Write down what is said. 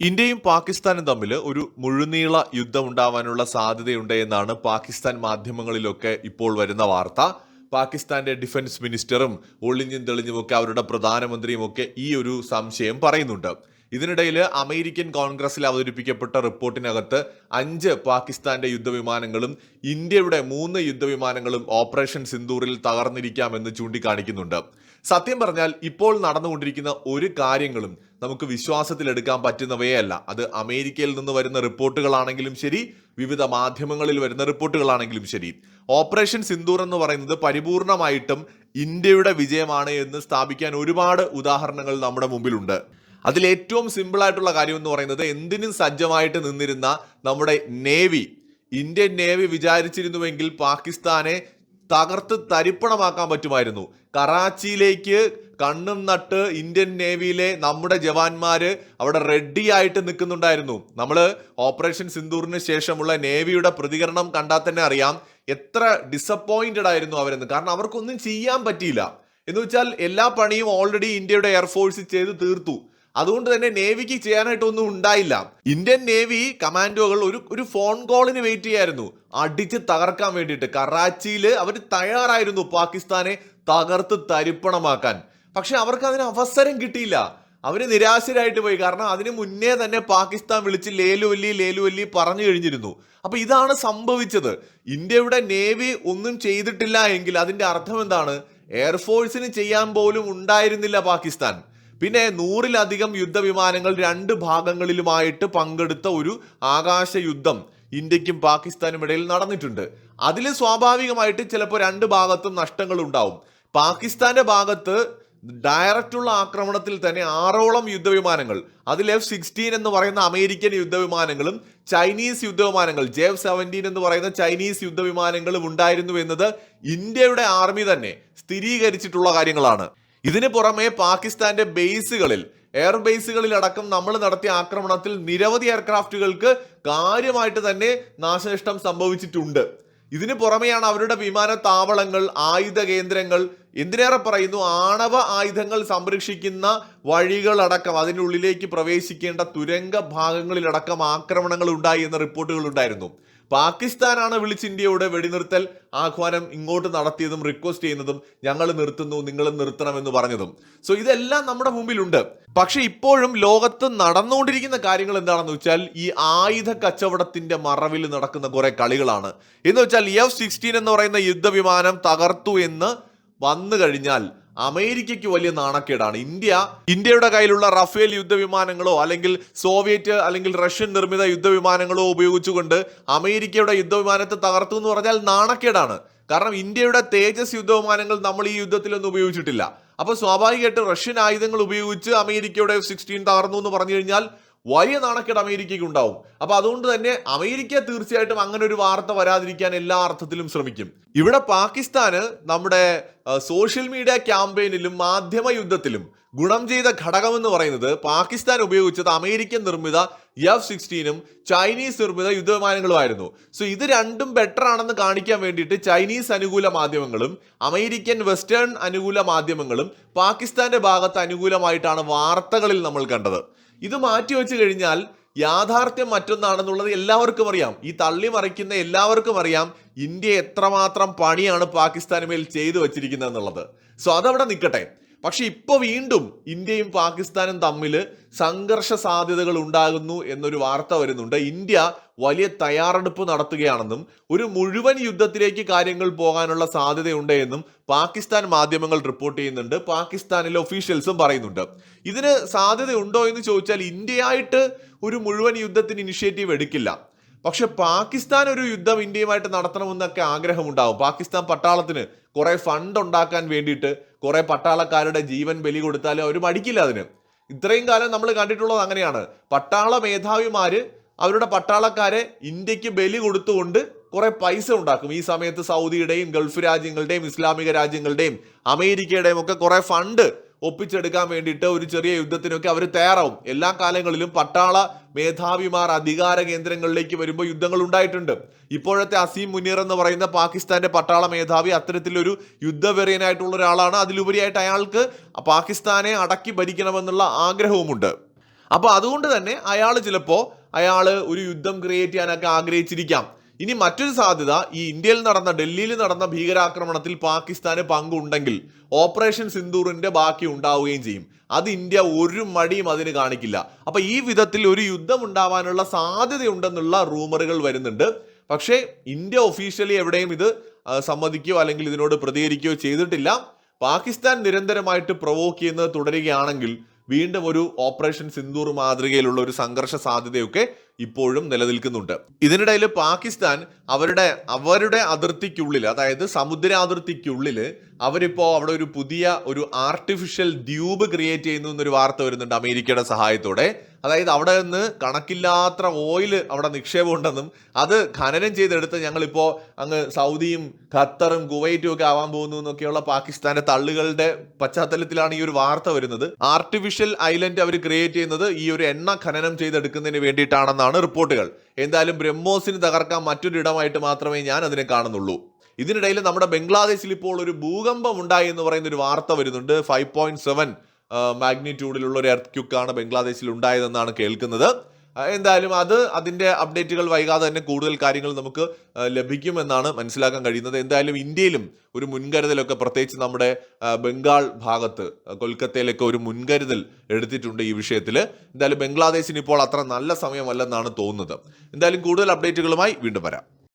ഇന്ത്യയും പാകിസ്ഥാനും തമ്മിൽ ഒരു മുഴുനീള യുദ്ധം ഉണ്ടാവാനുള്ള സാധ്യതയുണ്ട് എന്നാണ് പാകിസ്ഥാൻ മാധ്യമങ്ങളിലൊക്കെ ഇപ്പോൾ വരുന്ന വാർത്ത. പാകിസ്ഥാന്റെ ഡിഫൻസ് മിനിസ്റ്ററും ഒളിഞ്ഞും തെളിഞ്ഞുമൊക്കെ അവരുടെ പ്രധാനമന്ത്രിയും ഒക്കെ ഈ ഒരു സംശയം പറയുന്നുണ്ട്. ഇതിനിടയിൽ അമേരിക്കൻ കോൺഗ്രസിൽ അവതരിപ്പിക്കപ്പെട്ട റിപ്പോർട്ടിനകത്ത് അഞ്ച് പാകിസ്ഥാന്റെ യുദ്ധവിമാനങ്ങളും ഇന്ത്യയുടെ മൂന്ന് യുദ്ധവിമാനങ്ങളും ഓപ്പറേഷൻ സിന്ദൂറിൽ തകർന്നിരിക്കാമെന്ന് ചൂണ്ടിക്കാണിക്കുന്നുണ്ട്. സത്യം പറഞ്ഞാൽ ഇപ്പോൾ നടന്നുകൊണ്ടിരിക്കുന്ന ഒരു കാര്യങ്ങളും നമുക്ക് വിശ്വാസത്തിലെടുക്കാൻ പറ്റുന്നവയേ അല്ല അത് അമേരിക്കയിൽ നിന്ന് വരുന്ന റിപ്പോർട്ടുകളാണെങ്കിലും ശരി വിവിധ മാധ്യമങ്ങളിൽ വരുന്ന റിപ്പോർട്ടുകളാണെങ്കിലും ശരി. ഓപ്പറേഷൻ സിന്ദൂർ എന്ന് പറയുന്നത് പരിപൂർണമായിട്ടും ഇന്ത്യയുടെ വിജയമാണ് എന്ന് സ്ഥാപിക്കാൻ ഒരുപാട് ഉദാഹരണങ്ങൾ നമ്മുടെ മുമ്പിലുണ്ട്. സിമ്പിൾ ആയിട്ടുള്ള കാര്യം എന്ന് പറയുന്നത് എന്തിനും സജ്ജമായിട്ട് നിന്നിരുന്ന നമ്മുടെ നേവി. ഇന്ത്യൻ നേവി വിചാരിച്ചിരുന്നുവെങ്കിൽ പാകിസ്ഥാനെ തകർത്ത് തരിപ്പണമാക്കാൻ പറ്റുമായിരുന്നു. കറാച്ചിയിലേക്ക് കണ്ണും നട്ട് ഇന്ത്യൻ നേവിയിലെ നമ്മുടെ ജവാന്മാര് അവിടെ റെഡി ആയിട്ട് നിൽക്കുന്നുണ്ടായിരുന്നു. നമ്മൾ ഓപ്പറേഷൻ സിന്ദൂറിന് ശേഷമുള്ള നേവിയുടെ പ്രതികരണം കണ്ടാൽ തന്നെ അറിയാം എത്ര ഡിസപ്പോയിന്റഡ് ആയിരുന്നു അവരെന്ന്. കാരണം അവർക്കൊന്നും ചെയ്യാൻ പറ്റിയില്ല. എന്ന് വെച്ചാൽ എല്ലാ പണിയും ഓൾറെഡി ഇന്ത്യയുടെ എയർഫോഴ്സ് ചെയ്ത് തീർത്തു. അതുകൊണ്ട് തന്നെ നേവിക്ക് ചെയ്യാനായിട്ടൊന്നും ഉണ്ടായില്ല. ഇന്ത്യൻ നേവി കമാൻഡോകൾ ഒരു ഒരു ഫോൺ കോളിന് വെയിറ്റ് ചെയ്യായിരുന്നു. അടിച്ച് തകർക്കാൻ വേണ്ടിയിട്ട്. കറാച്ചിയിൽ അവർ തയ്യാറായിരുന്നു പാകിസ്ഥാനെ തകർത്ത് തരിപ്പണമാക്കാൻ. പക്ഷെ അവർക്ക് അതിന് അവസരം കിട്ടിയില്ല. അവർ നിരാശരായിട്ട് പോയി. കാരണം അതിന് മുന്നേ തന്നെ പാകിസ്ഥാൻ വിളിച്ച് ലേലുവല്ലി ലേലുവല്ലി പറഞ്ഞു കഴിഞ്ഞിരുന്നു. അപ്പൊ ഇതാണ് സംഭവിച്ചത്. ഇന്ത്യയുടെ നേവി ഒന്നും ചെയ്തിട്ടില്ല എങ്കിൽ അതിന്റെ അർത്ഥം എന്താണ്? എയർഫോഴ്സിന് ചെയ്യാൻ പോലും ഉണ്ടായിരുന്നില്ല പാകിസ്ഥാൻ. പിന്നെ നൂറിലധികം യുദ്ധവിമാനങ്ങൾ രണ്ട് ഭാഗങ്ങളിലുമായിട്ട് പങ്കെടുത്ത ഒരു ആകാശ യുദ്ധം ഇന്ത്യക്കും പാകിസ്ഥാനും ഇടയിൽ നടന്നിട്ടുണ്ട്. അതിൽ സ്വാഭാവികമായിട്ട് ചിലപ്പോൾ രണ്ട് ഭാഗത്തും നഷ്ടങ്ങൾ ഉണ്ടാവും പാകിസ്ഥാന്റെ ഭാഗത്ത് ഡയറക്റ്റുള്ള ആക്രമണത്തിൽ തന്നെ ആറോളം യുദ്ധവിമാനങ്ങൾ അതിൽ എഫ് സിക്സ്റ്റീൻ എന്ന് പറയുന്ന അമേരിക്കൻ യുദ്ധവിമാനങ്ങളും ചൈനീസ് യുദ്ധവിമാനങ്ങൾ ജെഫ് സെവന്റീൻ എന്ന് പറയുന്ന ചൈനീസ് യുദ്ധവിമാനങ്ങളും ഉണ്ടായിരുന്നു എന്നത് ഇന്ത്യയുടെ ആർമി തന്നെ സ്ഥിരീകരിച്ചിട്ടുള്ള കാര്യങ്ങളാണ്. ഇതിന് പുറമെ പാകിസ്ഥാന്റെ ബേസുകളിൽ എയർ ബേസുകളിൽ അടക്കം നമ്മൾ നടത്തിയ ആക്രമണത്തിൽ നിരവധി എയർക്രാഫ്റ്റുകൾക്ക് കാര്യമായിട്ട് തന്നെ നാശനഷ്ടം സംഭവിച്ചിട്ടുണ്ട്. ഇതിന് പുറമെയാണ് അവരുടെ വിമാനത്താവളങ്ങൾ ആയുധ കേന്ദ്രങ്ങൾ എന്തിനേറെ പറയുന്നു ആണവ ആയുധങ്ങൾ സംരക്ഷിക്കുന്ന വഴികളടക്കം അതിനുള്ളിലേക്ക് പ്രവേശിക്കേണ്ട തുരങ്ക ഭാഗങ്ങളിലടക്കം ആക്രമണങ്ങൾ ഉണ്ടായി എന്ന റിപ്പോർട്ടുകൾ ഉണ്ടായിരുന്നു. പാകിസ്ഥാനാണ് വിളിച്ച് ഇന്ത്യയുടെ വെടിനിർത്തൽ. ആഹ്വാനം ഇങ്ങോട്ട് നടത്തിയതും റിക്വസ്റ്റ് ചെയ്യുന്നതും ഞങ്ങൾ നിർത്തുന്നു നിങ്ങൾ നിർത്തണമെന്ന് പറഞ്ഞതും. സോ ഇതെല്ലാം നമ്മുടെ മുമ്പിലുണ്ട്. പക്ഷെ ഇപ്പോഴും ലോകത്ത് നടന്നുകൊണ്ടിരിക്കുന്ന കാര്യങ്ങൾ എന്താണെന്ന് വെച്ചാൽ ഈ ആയുധ കച്ചവടത്തിന്റെ മറവിൽ നടക്കുന്ന കുറെ കളികളാണ്. എന്ന് വെച്ചാൽ എഫ് സിക്സ്റ്റീൻ എന്ന് പറയുന്ന യുദ്ധവിമാനം തകർത്തു എന്ന് വന്നു കഴിഞ്ഞാൽ അമേരിക്കയ്ക്ക് വലിയ നാണക്കേടാണ്. ഇന്ത്യ ഇന്ത്യയുടെ കയ്യിലുള്ള റഫേൽ യുദ്ധവിമാനങ്ങളോ അല്ലെങ്കിൽ സോവിയറ്റ് അല്ലെങ്കിൽ റഷ്യൻ നിർമ്മിത യുദ്ധവിമാനങ്ങളോ ഉപയോഗിച്ചുകൊണ്ട് അമേരിക്കയുടെ യുദ്ധവിമാനത്തെ തകർത്തു എന്ന് പറഞ്ഞാൽ നാണക്കേടാണ്. കാരണം ഇന്ത്യയുടെ തേജസ് യുദ്ധവിമാനങ്ങൾ നമ്മൾ ഈ യുദ്ധത്തിലൊന്നും ഉപയോഗിച്ചിട്ടില്ല. അപ്പോൾ സ്വാഭാവികമായിട്ട് റഷ്യൻ ആയുധങ്ങൾ ഉപയോഗിച്ച് അമേരിക്കയുടെ സിക്സ്റ്റീൻ തകർന്നു എന്ന് പറഞ്ഞു കഴിഞ്ഞാൽ വലിയ നാണക്കേട് അമേരിക്കയ്ക്ക് ഉണ്ടാവും അപ്പൊ അതുകൊണ്ട് തന്നെ അമേരിക്ക തീർച്ചയായിട്ടും അങ്ങനെ ഒരു വാർത്ത വരാതിരിക്കാൻ എല്ലാ അർത്ഥത്തിലും ശ്രമിക്കും. ഇവിടെ പാകിസ്ഥാന് നമ്മുടെ സോഷ്യൽ മീഡിയ ക്യാമ്പയിനിലും മാധ്യമ യുദ്ധത്തിലും ഗുണം ചെയ്ത ഘടകം എന്ന് പറയുന്നത് പാകിസ്ഥാൻ ഉപയോഗിച്ചത് അമേരിക്കൻ നിർമ്മിത എഫ് സിക്സ്റ്റീനും ചൈനീസ് നിർമ്മിത യുദ്ധവിമാനങ്ങളുമായിരുന്നു. സോ ഇത് രണ്ടും ബെറ്റർ ആണെന്ന് കാണിക്കാൻ വേണ്ടിയിട്ട് ചൈനീസ് അനുകൂല മാധ്യമങ്ങളും അമേരിക്കൻ വെസ്റ്റേൺ അനുകൂല മാധ്യമങ്ങളും പാകിസ്ഥാന്റെ ഭാഗത്ത് അനുകൂലമായിട്ടാണ് വാർത്തകളിൽ നമ്മൾ കണ്ടത്. ഇത് മാറ്റിവെച്ച് കഴിഞ്ഞാൽ യാഥാർത്ഥ്യം മറ്റൊന്നാണെന്നുള്ളത് എല്ലാവർക്കും അറിയാം. ഈ തള്ളി മറിക്കുന്ന എല്ലാവർക്കും അറിയാം ഇന്ത്യ എത്രമാത്രം പണിയാണ് പാകിസ്ഥാന് മേൽ ചെയ്തു വച്ചിരിക്കുന്നത് എന്നുള്ളത് സോ അതവിടെ നിൽക്കട്ടെ. പക്ഷെ ഇപ്പൊ വീണ്ടും ഇന്ത്യയും പാകിസ്ഥാനും തമ്മിൽ സംഘർഷ സാധ്യതകൾ ഉണ്ടാകുന്നു എന്നൊരു വാർത്ത വരുന്നുണ്ട്. ഇന്ത്യ വലിയ തയ്യാറെടുപ്പ് നടത്തുകയാണെന്നും ഒരു മുഴുവൻ യുദ്ധത്തിലേക്ക് കാര്യങ്ങൾ പോകാനുള്ള സാധ്യതയുണ്ട് എന്നും പാകിസ്ഥാൻ മാധ്യമങ്ങൾ റിപ്പോർട്ട് ചെയ്യുന്നുണ്ട്. പാകിസ്ഥാനിലെ ഒഫീഷ്യൽസും പറയുന്നുണ്ട്. ഇതിന് സാധ്യതയുണ്ടോ എന്ന് ചോദിച്ചാൽ ഇന്ത്യയായിട്ട് ഒരു മുഴുവൻ യുദ്ധത്തിന് ഇനിഷ്യേറ്റീവ് എടുക്കില്ല. പക്ഷെ പാകിസ്ഥാൻ ഒരു യുദ്ധം ഇന്ത്യയുമായിട്ട് നടത്തണമെന്നൊക്കെ ആഗ്രഹമുണ്ടാവും. പാകിസ്ഥാൻ പട്ടാളത്തിന് കുറെ ഫണ്ട് ഉണ്ടാക്കാൻ വേണ്ടിയിട്ട് കുറെ പട്ടാളക്കാരുടെ ജീവൻ ബലി കൊടുത്താലും അവർ മടിക്കില്ല അതിന്. ഇത്രയും കാലം നമ്മൾ കണ്ടിട്ടുള്ളത് അങ്ങനെയാണ്. പട്ടാള മേധാവിമാര് അവരുടെ പട്ടാളക്കാരെ ഇന്ത്യയ്ക്ക് ബലി കൊടുത്തുകൊണ്ട് കുറെ പൈസ ഉണ്ടാക്കും. ഈ സമയത്ത് സൗദിയുടെയും ഗൾഫ് രാജ്യങ്ങളുടെയും ഇസ്ലാമിക രാജ്യങ്ങളുടെയും അമേരിക്കയുടെയും ഒക്കെ കുറെ ഫണ്ട് ഒപ്പിച്ചെടുക്കാൻ വേണ്ടിയിട്ട് ഒരു ചെറിയ യുദ്ധത്തിനൊക്കെ അവർ തയ്യാറാവും. എല്ലാ കാലങ്ങളിലും പട്ടാള മേധാവിമാർ അധികാര കേന്ദ്രങ്ങളിലേക്ക് വരുമ്പോൾ യുദ്ധങ്ങൾ ഉണ്ടായിട്ടുണ്ട്. ഇപ്പോഴത്തെ അസീം മുനീർ എന്ന് പറയുന്ന പാകിസ്ഥാന്റെ പട്ടാള മേധാവി അത്തരത്തിലൊരു യുദ്ധവെറിയനായിട്ടുള്ള ഒരാളാണ്. അതിലുപരിയായിട്ട് അയാൾക്ക് പാകിസ്ഥാനെ അടക്കി ഭരിക്കണമെന്നുള്ള ആഗ്രഹവുമുണ്ട്. അപ്പോൾ അതുകൊണ്ട് തന്നെ അയാൾ ചിലപ്പോൾ അയാൾ ഒരു യുദ്ധം ക്രിയേറ്റ് ചെയ്യാനൊക്കെ ആഗ്രഹിച്ചിരിക്കാം. ഇനി മറ്റൊരു സാധ്യത ഈ ഇന്ത്യയിൽ നടന്ന ഡൽഹിയിൽ നടന്ന ഭീകരാക്രമണത്തിൽ പാകിസ്ഥാന് പങ്കുണ്ടെങ്കിൽ ഓപ്പറേഷൻ സിന്ദൂറിന്റെ ബാക്കി ഉണ്ടാവുകയും ചെയ്യും. അത് ഇന്ത്യ ഒരു മടിയും അതിന് കാണിക്കില്ല. അപ്പൊ ഈ വിധത്തിൽ ഒരു യുദ്ധം ഉണ്ടാവാനുള്ള സാധ്യതയുണ്ടെന്നുള്ള റൂമറുകൾ വരുന്നുണ്ട്. പക്ഷേ ഇന്ത്യ ഒഫീഷ്യലി എവിടെയും ഇത് സമ്മതിക്കുകയോ അല്ലെങ്കിൽ ഇതിനോട് പ്രതികരിക്കുകയോ ചെയ്തിട്ടില്ല. പാകിസ്ഥാൻ നിരന്തരമായിട്ട് പ്രൊവോക്ക് ചെയ്യുന്നത് തുടരുകയാണെങ്കിൽ വീണ്ടും ഒരു ഓപ്പറേഷൻ സിന്ദൂർ മാതൃകയിലുള്ള ഒരു സംഘർഷ സാധ്യതയൊക്കെ ഇപ്പോഴും നിലനിൽക്കുന്നുണ്ട്. ഇതിനിടയിൽ പാകിസ്ഥാൻ അവരുടെ അവരുടെ അതിർത്തിക്കുള്ളിൽ അതായത് സമുദ്ര അതിർത്തിക്കുള്ളിൽ അവരിപ്പോൾ അവിടെ ഒരു പുതിയ ഒരു ആർട്ടിഫിഷ്യൽ ദ്വീപ് ക്രിയേറ്റ് ചെയ്യുന്നു എന്നൊരു വാർത്ത വരുന്നുണ്ട് അമേരിക്കയുടെ സഹായത്തോടെ. അതായത് അവിടെ നിന്ന് കണക്കില്ലാത്ത ഓയിൽ അവിടെ നിക്ഷേപം ഉണ്ടെന്നും അത് ഖനനം ചെയ്തെടുത്ത് ഞങ്ങളിപ്പോൾ അങ്ങ് സൗദിയും ഖത്തറും കുവൈറ്റും ഒക്കെ ആവാൻ പോകുന്നു എന്നൊക്കെയുള്ള പാകിസ്ഥാന്റെ തള്ളുകളുടെ പശ്ചാത്തലത്തിലാണ് ഈ ഒരു വാർത്ത വരുന്നത്. ആർട്ടിഫിഷ്യൽ ഐലൻഡ് അവർ ക്രിയേറ്റ് ചെയ്യുന്നത് ഈ ഒരു എണ്ണ ഖനനം ചെയ്തെടുക്കുന്നതിന് വേണ്ടിയിട്ടാണെന്നാണ് റിപ്പോർട്ടുകൾ. എന്തായാലും ബ്രഹ്മോസിന് തകർക്കാൻ മറ്റൊരു ഇടമായിട്ട് മാത്രമേ ഞാൻ അതിനെ കാണുന്നുള്ളൂ. ഇതിനിടയിൽ നമ്മുടെ ബംഗ്ലാദേശിൽ ഇപ്പോൾ ഒരു ഭൂകമ്പം ഉണ്ടായി എന്ന് പറയുന്ന ഒരു വാർത്ത വരുന്നുണ്ട്. ഫൈവ് പോയിന്റ് സെവൻ മാഗ്നിറ്റ്യൂഡിലുള്ള ഒരു എർത്ത് ക്യുക്കാണ് ബംഗ്ലാദേശിൽ ഉണ്ടായതെന്നാണ് കേൾക്കുന്നത്. എന്തായാലും അത് അതിന്റെ അപ്ഡേറ്റുകൾ വൈകാതെ തന്നെ കൂടുതൽ കാര്യങ്ങൾ നമുക്ക് ലഭിക്കുമെന്നാണ് മനസ്സിലാക്കാൻ കഴിയുന്നത്. എന്തായാലും ഇന്ത്യയിലും ഒരു മുൻകരുതലൊക്കെ പ്രത്യേകിച്ച് നമ്മുടെ ബംഗാൾ ഭാഗത്ത് കൊൽക്കത്തയിലൊക്കെ ഒരു മുൻകരുതൽ എടുത്തിട്ടുണ്ട് ഈ വിഷയത്തിൽ എന്തായാലും ബംഗ്ലാദേശിന് ഇപ്പോൾ അത്ര നല്ല സമയമല്ലെന്നാണ് തോന്നുന്നത്. എന്തായാലും കൂടുതൽ അപ്ഡേറ്റുകളുമായി വീണ്ടും വരാം.